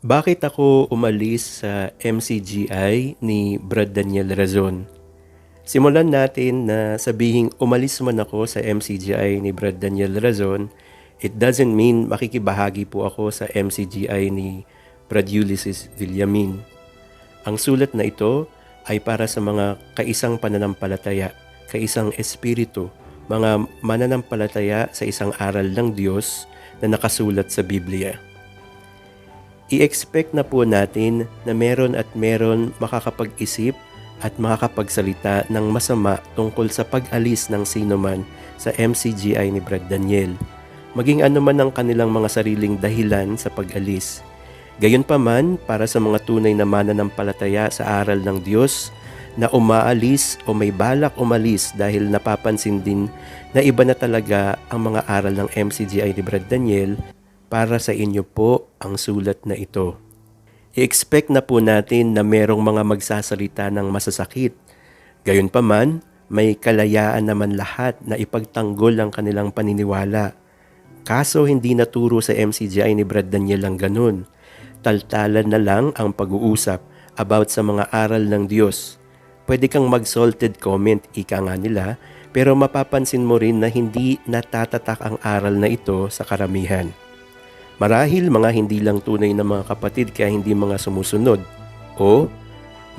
Bakit ako umalis sa MCGI ni Brad Daniel Razon? Simulan natin na sabihing umalis man ako sa MCGI ni Brad Daniel Razon, it doesn't mean makikibahagi po ako sa MCGI ni Brad Ulysses Villamin. Ang sulat na ito ay para sa mga kaisang pananampalataya, kaisang espiritu, mga mananampalataya sa isang aral ng Diyos na nakasulat sa Biblia i-expect na po natin na meron at meron makakapag-isip at makakapagsalita ng masama tungkol sa pag-alis ng sino man sa MCGI ni Brad Daniel, maging ano man ang kanilang mga sariling dahilan sa pag-alis. Gayunpaman, para sa mga tunay na mananampalataya sa aral ng Diyos na umaalis o may balak umalis dahil napapansin din na iba na talaga ang mga aral ng MCGI ni Brad Daniel, para sa inyo po ang sulat na ito. I-expect na po natin na merong mga magsasalita ng masasakit. Gayunpaman, may kalayaan naman lahat na ipagtanggol ang kanilang paniniwala. Kaso hindi naturo sa MCGI ni Brad Daniel ang ganun. Taltalan na lang ang pag-uusap about sa mga aral ng Diyos. Pwede kang mag-salted comment, ika nga nila, pero mapapansin mo rin na hindi natatatak ang aral na ito sa karamihan. Marahil mga hindi lang tunay na mga kapatid kaya hindi mga sumusunod. O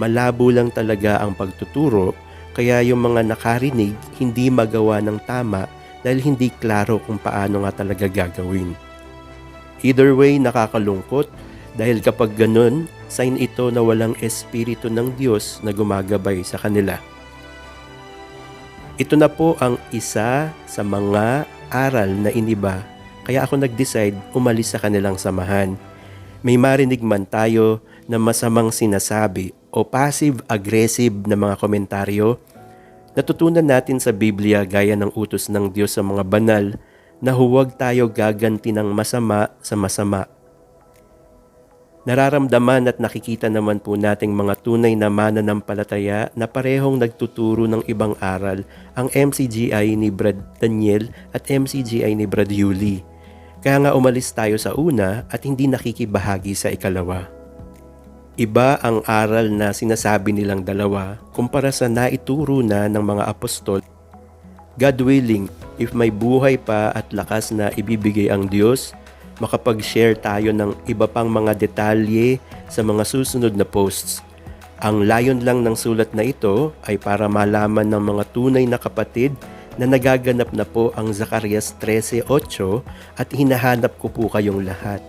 malabo lang talaga ang pagtuturo kaya yung mga nakarinig hindi magawa ng tama dahil hindi klaro kung paano nga talaga gagawin. Either way, nakakalungkot dahil kapag ganun, sign ito na walang espiritu ng Diyos na gumagabay sa kanila. Ito na po ang isa sa mga aral na iniba kaya ako nag-decide umalis sa kanilang samahan. May marinig man tayo na masamang sinasabi o passive-aggressive na mga komentaryo, natutunan natin sa Biblia gaya ng utos ng Diyos sa mga banal na huwag tayo gaganti ng masama sa masama. Nararamdaman at nakikita naman po nating mga tunay na mananampalataya na parehong nagtuturo ng ibang aral ang MCGI ni Brad Daniel at MCGI ni Brad Yuli. Kaya nga umalis tayo sa una at hindi nakikibahagi sa ikalawa. Iba ang aral na sinasabi nilang dalawa kumpara sa naituro na ng mga apostol. God willing, if may buhay pa at lakas na ibibigay ang Diyos, makapag-share tayo ng iba pang mga detalye sa mga susunod na posts. Ang layon lang ng sulat na ito ay para malaman ng mga tunay na kapatid na nagaganap na po ang Zacarias 13.8 at hinahanap ko po kayong lahat.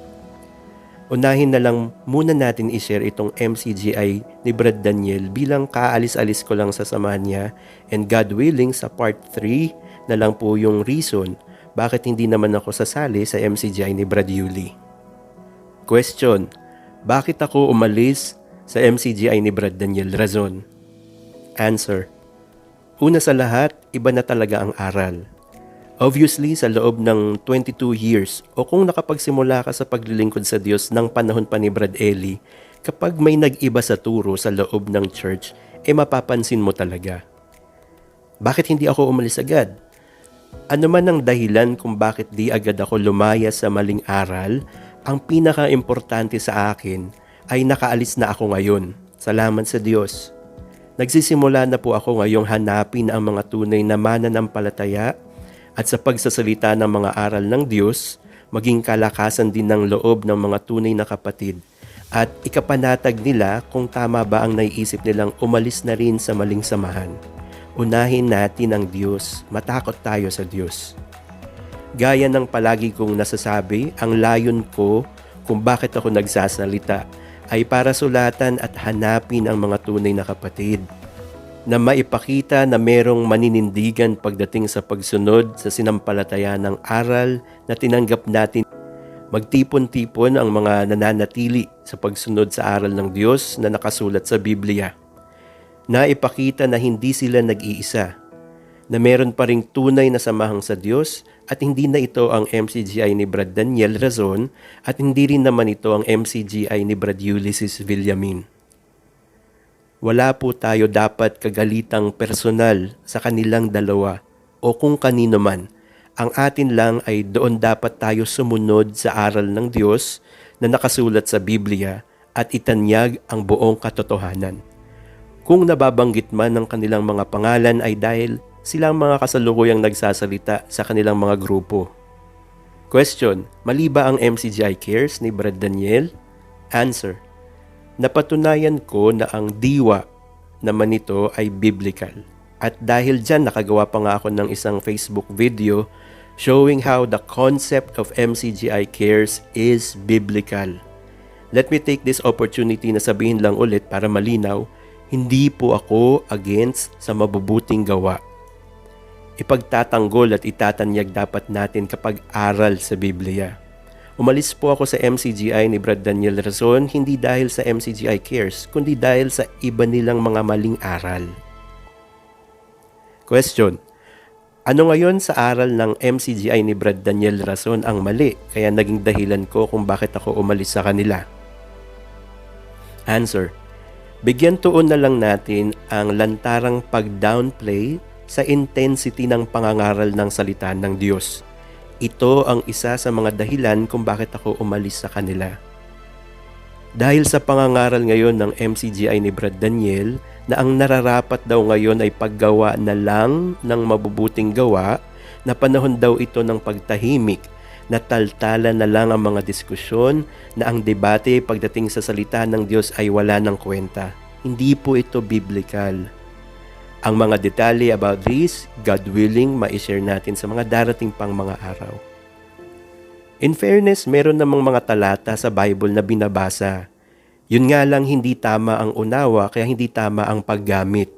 Unahin na lang muna natin i-share itong MCGI ni Brad Daniel bilang kaalis-alis ko lang sa samahan niya and God willing sa part 3 na lang po yung reason bakit hindi naman ako sasali sa MCGI ni Brad Yuli. Question, bakit ako umalis sa MCGI ni Brad Daniel Razon? Answer, Una sa lahat, iba na talaga ang aral. Obviously, sa loob ng 22 years o kung nakapagsimula ka sa paglilingkod sa Diyos ng panahon pa ni Brad Eli, kapag may nag-iba sa turo sa loob ng church, eh mapapansin mo talaga. Bakit hindi ako umalis agad? Ano man ang dahilan kung bakit di agad ako lumaya sa maling aral, ang pinaka-importante sa akin ay nakaalis na ako ngayon. Salamat sa Diyos. Nagsisimula na po ako ngayong hanapin ang mga tunay na mananampalataya at sa pagsasalita ng mga aral ng Diyos, maging kalakasan din ng loob ng mga tunay na kapatid at ikapanatag nila kung tama ba ang naiisip nilang umalis na rin sa maling samahan. Unahin natin ang Diyos, matakot tayo sa Diyos. Gaya ng palagi kong nasasabi, ang layon ko kung bakit ako nagsasalita ay para sulatan at hanapin ang mga tunay na kapatid na maipakita na merong maninindigan pagdating sa pagsunod sa sinampalataya ng aral na tinanggap natin. Magtipon-tipon ang mga nananatili sa pagsunod sa aral ng Diyos na nakasulat sa Biblia. Na ipakita na hindi sila nag-iisa, na meron pa ring tunay na samahang sa Diyos at hindi na ito ang MCGI ni Brad Daniel Razon at hindi rin naman ito ang MCGI ni Brad Ulysses Villamin. Wala po tayo dapat kagalitang personal sa kanilang dalawa o kung kanino man. Ang atin lang ay doon dapat tayo sumunod sa aral ng Diyos na nakasulat sa Biblia at itanyag ang buong katotohanan. Kung nababanggit man ng kanilang mga pangalan ay dahil silang mga kasalukuyang nagsasalita sa kanilang mga grupo. Question, mali ba ang MCGI Cares ni Brad Daniel? Answer, napatunayan ko na ang diwa naman nito ay biblical. At dahil dyan, nakagawa pa nga ako ng isang Facebook video showing how the concept of MCGI Cares is biblical. Let me take this opportunity na sabihin lang ulit para malinaw, hindi po ako against sa mabubuting gawa. Ipagtatanggol at itatanyag dapat natin kapag aral sa Biblia. Umalis po ako sa MCGI ni Brad Daniel Razon hindi dahil sa MCGI Cares, kundi dahil sa iba nilang mga maling aral. Question. Ano ngayon sa aral ng MCGI ni Brad Daniel Razon ang mali kaya naging dahilan ko kung bakit ako umalis sa kanila? Answer. Bigyan tuon na lang natin ang lantarang pag-downplay sa intensity ng pangangaral ng salita ng Diyos. Ito ang isa sa mga dahilan kung bakit ako umalis sa kanila. Dahil sa pangangaral ngayon ng MCGI ni Brad Daniel na ang nararapat daw ngayon ay paggawa na lang ng mabubuting gawa na panahon daw ito ng pagtahimik na taltala na lang ang mga diskusyon na ang debate pagdating sa salita ng Diyos ay wala ng kwenta. Hindi po ito biblical. Ang mga detalye about this, God willing, ma-share natin sa mga darating pang mga araw. In fairness, meron namang mga talata sa Bible na binabasa. Yun nga lang hindi tama ang unawa kaya hindi tama ang paggamit.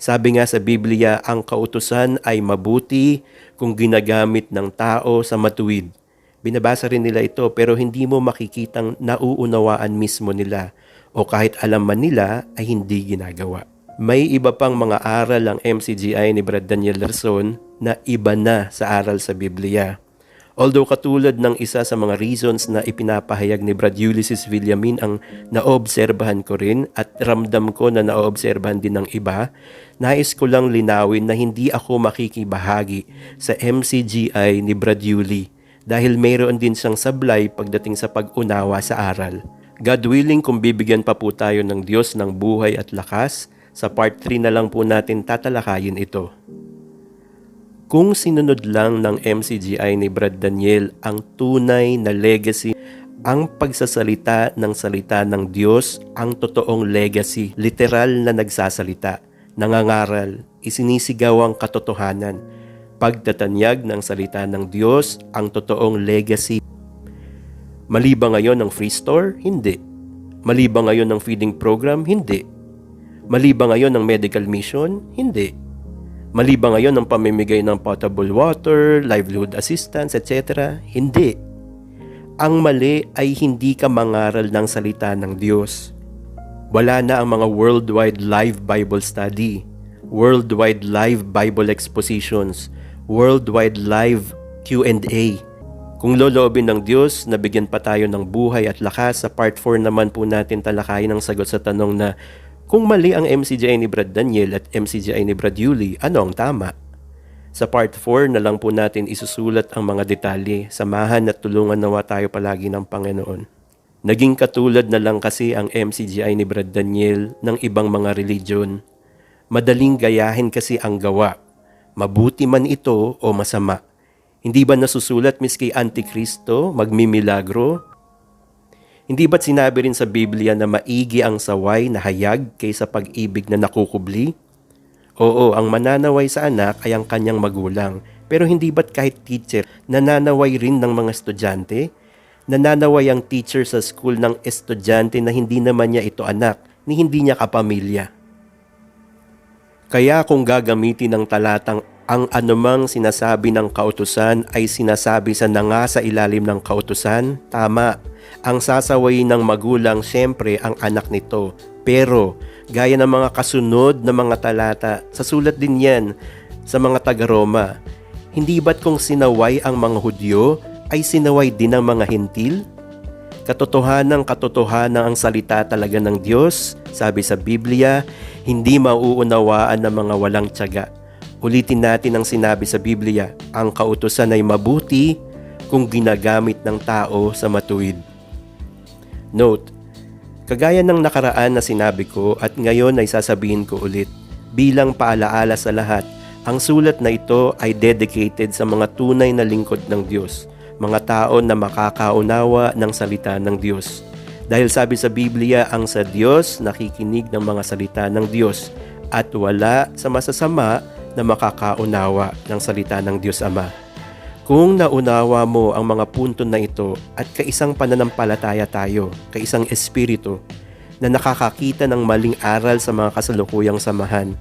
Sabi nga sa Biblia, ang kautusan ay mabuti kung ginagamit ng tao sa matuwid. Binabasa rin nila ito pero hindi mo makikitang nauunawaan mismo nila o kahit alam man nila ay hindi ginagawa. May iba pang mga aral ang MCGI ni Brad Daniel Lerson na iba na sa aral sa Biblia. Although katulad ng isa sa mga reasons na ipinapahayag ni Brad Ulysses Villamin ang naobserbahan ko rin at ramdam ko na naobserbahan din ng iba, nais ko lang linawin na hindi ako makikibahagi sa MCGI ni Brad Uli dahil mayroon din siyang sablay pagdating sa pag-unawa sa aral. God willing kung bibigyan pa po tayo ng Diyos ng buhay at lakas, sa part 3 na lang po natin tatalakayin ito. Kung sinunod lang ng MCGI ni Brad Daniel ang tunay na legacy, ang pagsasalita ng salita ng Diyos, ang totoong legacy, literal na nagsasalita, nangangaral, isinisigaw ang katotohanan, pagtatanyag ng salita ng Diyos, ang totoong legacy. Mali ba ngayon ang free store? Hindi. Mali ba ngayon ang feeding program? Hindi. Mali ba ngayon ang medical mission? Hindi. Mali ba ngayon ang pamimigay ng potable water, livelihood assistance, etc.? Hindi. Ang mali ay hindi ka mangaral ng salita ng Diyos. Wala na ang mga worldwide live Bible study, worldwide live Bible expositions, worldwide live Q&A. Kung loloobin ng Diyos na bigyan pa tayo ng buhay at lakas, sa part 4 naman po natin talakayin ang sagot sa tanong na kung mali ang MCGI ni Brad Daniel at MCGI ni Brad Yuli, ano ang tama? Sa part 4 na lang po natin isusulat ang mga detalye. Samahan at tulungan nawa tayo palagi ng Panginoon. Naging katulad na lang kasi ang MCGI ni Brad Daniel ng ibang mga religion. Madaling gayahin kasi ang gawa. Mabuti man ito o masama. Hindi ba nasusulat miski Antikristo, magmimilagro, hindi ba't sinabi rin sa Biblia na maigi ang saway na hayag kaysa pag-ibig na nakukubli? Oo, ang mananaway sa anak ay ang kanyang magulang. Pero hindi ba't kahit teacher, nananaway rin ng mga estudyante? Nananaway ang teacher sa school ng estudyante na hindi naman niya ito anak, ni hindi niya kapamilya. Kaya kung gagamitin ng talatang ang anumang sinasabi ng kautusan ay sinasabi sa nanga sa ilalim ng kautusan, tama. Ang sasaway ng magulang siyempre ang anak nito. Pero gaya ng mga kasunod na mga talata, sa sulat din yan sa mga taga-Roma. Hindi ba't kung sinaway ang mga Hudyo, ay sinaway din ang mga Hintil? Katotohanan katotohanan ang salita talaga ng Diyos, sabi sa Biblia, hindi mauunawaan ng mga walang tiyaga Ulitin natin ang sinabi sa Biblia, ang kautosan ay mabuti kung ginagamit ng tao sa matuwid. Note, kagaya ng nakaraan na sinabi ko at ngayon ay sasabihin ko ulit, bilang paalaala sa lahat, ang sulat na ito ay dedicated sa mga tunay na lingkod ng Diyos, mga tao na makakaunawa ng salita ng Diyos. Dahil sabi sa Biblia, ang sa Diyos nakikinig ng mga salita ng Diyos at wala sa masasama na makakaunawa ng salita ng Diyos Ama. Kung naunawa mo ang mga punto na ito at kaisang pananampalataya tayo, kaisang espiritu, na nakakakita ng maling aral sa mga kasalukuyang samahan,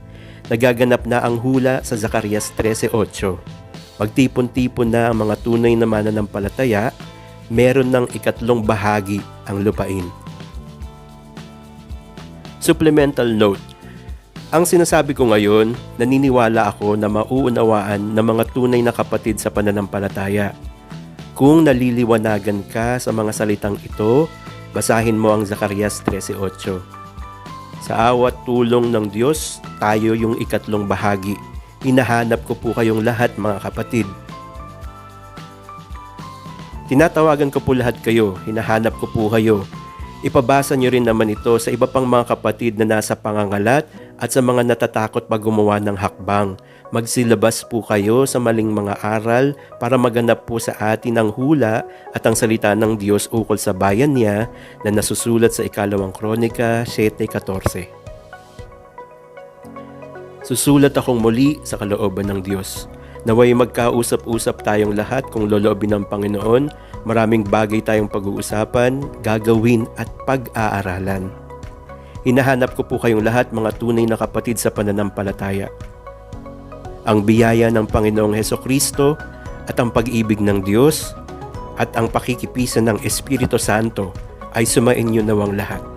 nagaganap na ang hula sa Zacarias 13.8. Magtipon-tipon na ang mga tunay na mananampalataya, meron ng ikatlong bahagi ang lupain. Supplemental note, ang sinasabi ko ngayon, naniniwala ako na mauunawaan ng mga tunay na kapatid sa pananampalataya. Kung naliliwanagan ka sa mga salitang ito, basahin mo ang Zacarias 13.8. Sa awat tulong ng Diyos, tayo yung ikatlong bahagi. Hinahanap ko po kayong lahat mga kapatid. Tinatawagan ko po lahat kayo, hinahanap ko po kayo. Ipabasa nyo rin naman ito sa iba pang mga kapatid na nasa pangangalat at sa mga natatakot pag gumawa ng hakbang. Magsilabas po kayo sa maling mga aral para maganap po sa atin ang hula at ang salita ng Diyos ukol sa bayan niya na nasusulat sa ikalawang kronika 7.14. Susulat akong muli sa kalooban ng Diyos. Naway magkausap-usap tayong lahat kung loloobin ng Panginoon. Maraming bagay tayong pag-uusapan, gagawin at pag-aaralan. Hinahanap ko po kayong lahat mga tunay na kapatid sa pananampalataya. Ang biyaya ng Panginoong Heso Kristo at ang pag-ibig ng Diyos at ang pakikipisan ng Espiritu Santo ay sumain niyo nawang lahat.